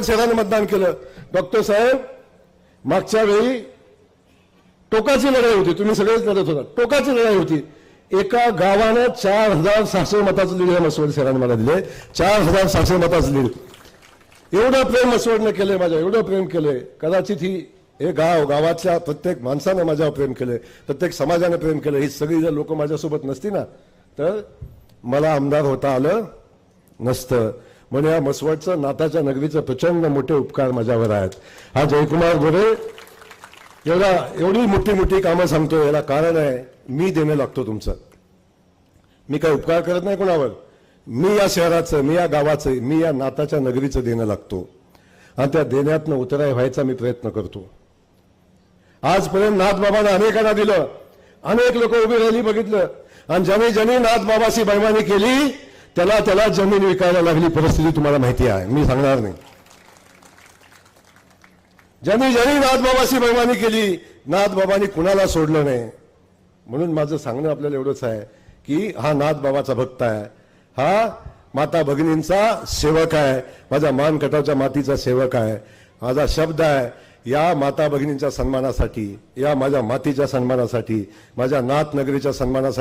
शहराने मतदान केलं. डॉक्टर साहेब मागच्या वेळी टोकाची लढाई होती. तुम्ही सगळेच लढत होता टोकाची लढाई होती. एका गावानं चार हजार सहाशे मताचं लीड मसवड शहराने मला दिले. चार हजार सहाशे मताचं लिहिलं एवढं प्रेम मसवडनं केलंय माझ्या एवढं प्रेम केलंय. कदाचित ही हे गाव गावातल्या प्रत्येक माणसानं माझ्यावर प्रेम केलंय. प्रत्येक समाजानं प्रेम केलं ही सगळी जर लोक माझ्यासोबत नसती ना तर मला आमदार होता आलं नसतं. म्हणून या मसवडचं नाताच्या नगरीचं प्रचंड मोठे उपकार माझ्यावर आहेत. हा जयकुमार गोरे एवढा एवढी मोठी मोठी कामं सांगतो याला कारण आहे. मी देणं लागतो तुमचं. मी काही उपकार करत नाही कोणावर. मी या शहराचं मी या गावाचं मी या नाताच्या नगरीचं देणं लागतो. आणि त्या देण्यातनं उतराय व्हायचा मी प्रयत्न करतो. आजपर्यंत नाथबाबांना अनेकांना दिलं. अनेक लोक उभी राहिली बघितलं. आणि ज्यांनी ज्यांनी नाथबाबाशी बैमानी केली त्याला त्याला जमीन विकायला लागली परिस्थिती तुम्हाला माहिती आहे. मी सांगणार नाही. ज्यांनी ज्यांनी नाथबाबाशी बैमानी केली नाथबाबांनी कुणाला सोडलं नाही. म्हणून माझं सांगणं आपल्याला एवढंच आहे की हा नाथबाबाचा भक्त आहे. हा माता भगिनींचा सेवक आहे. माझ्या मानकटावच्या मातीचा सेवक आहे. माझा शब्द आहे या माता भगिनींच्या सन्मानासाठी या माझ्या मातीच्या सन्मानासाठी माझ्या नाथनगरीच्या सन्मानासाठी